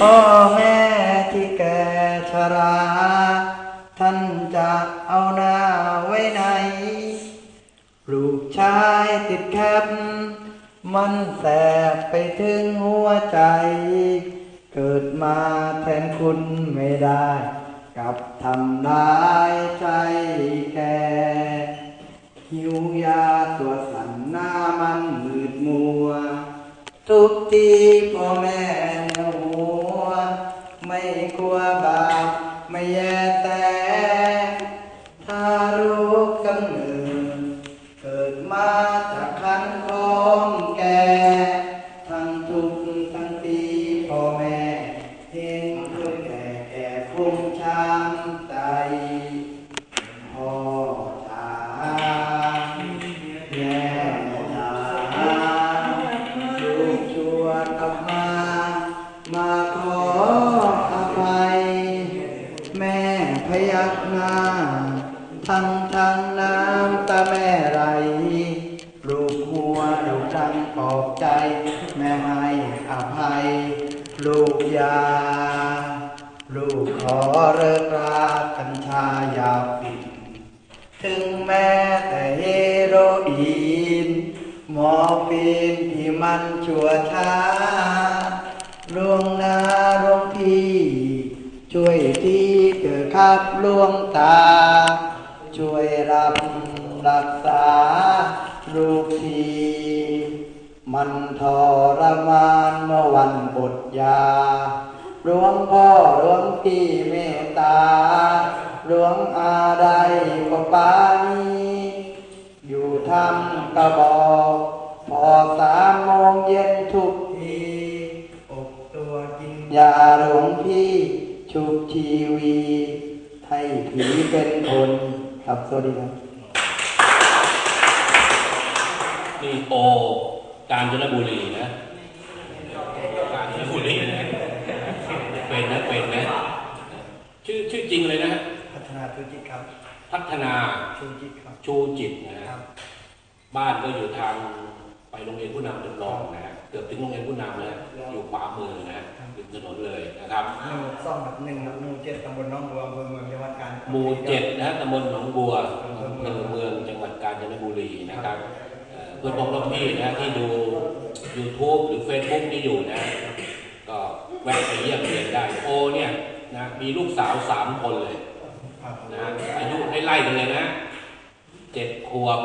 พ่อแม่ที่แก่ชรา ท่านจะเอาหน้าไว้ไหน ลูกชายติดแคปมันแสบไปถึงหัวใจ เกิดมาแทนคุณไม่ได้กลับทำร้ายใจแกหิวยาตัวสั่นหน้ามันมืดมัว ทุกทีพ่อแม่ มาจากคันของแกทั้งทุกทั้งปีพ่อแม่เห็นคนแก่แก่ฟุ้งช้ำใจพ่อจ๋าแม่จ๋าลูกชวนกลับมา มาขออภัยแม่พยักหน้า ทั้งทั้งน้ำตาแม่ไหลลูกหัวลูกทั้งปอบใจ แม่ให้อภัย ลูกยา ลูกขอเลิกรากัญชายาปิดถึงแม้แต่เฮโรอีน หมอปีนที่มันชั่วช้าลวงนาหลวงพี่ ช่วยที่เถอะครับหลวงตา ช่วยรับรักษาลูกทีมันทรมานเมื่อวันบทยา หลวงพ่อหลวงพี่เมตตา หลวงอาได้กว่าปานีอยู่ทำกระบอกพอสามโมงเย็นทุกทีอกตัวกินยาหลวงพี่ชุบชีวี ให้ผีเป็นคน ครับ สวัสดีครับ นี่โอการจนบุรีนะการจนบุรีนะเป็นนะเป็นนะชื่อชื่อจริงเลยนะฮะพัฒนาธุรกิจครับ พัฒนาธุรกิจครับชูจิตนะฮะครับบ้านก็อยู่ทางไปโรงเรียนผู้นำจำลองนะฮะเกือบถึงโรงเรียนผู้นำแล้วอยู่ขวามือนะฮะริมถนนเลยนะครับหนึ่งซ่องกับหนึ่งครับหมู่เจ็ดตำบลหน้องบัวอำเภอเมืองจัง หมู่เจ็ดนะตำบลหนองบัวอำเภอเมืองจังหวัดกาญจนบุรีนะครับเพื่อนพ้องน้องพี่นะที่ดู YouTube หรือ Facebook ที่อยู่นะ ก็แวะไปเยี่ยมเยียนได้โอเนี่ยนะมีลูกสาวสามคนเลยนะอายุให้ไล่กันเลยนะเจ็ดขวบ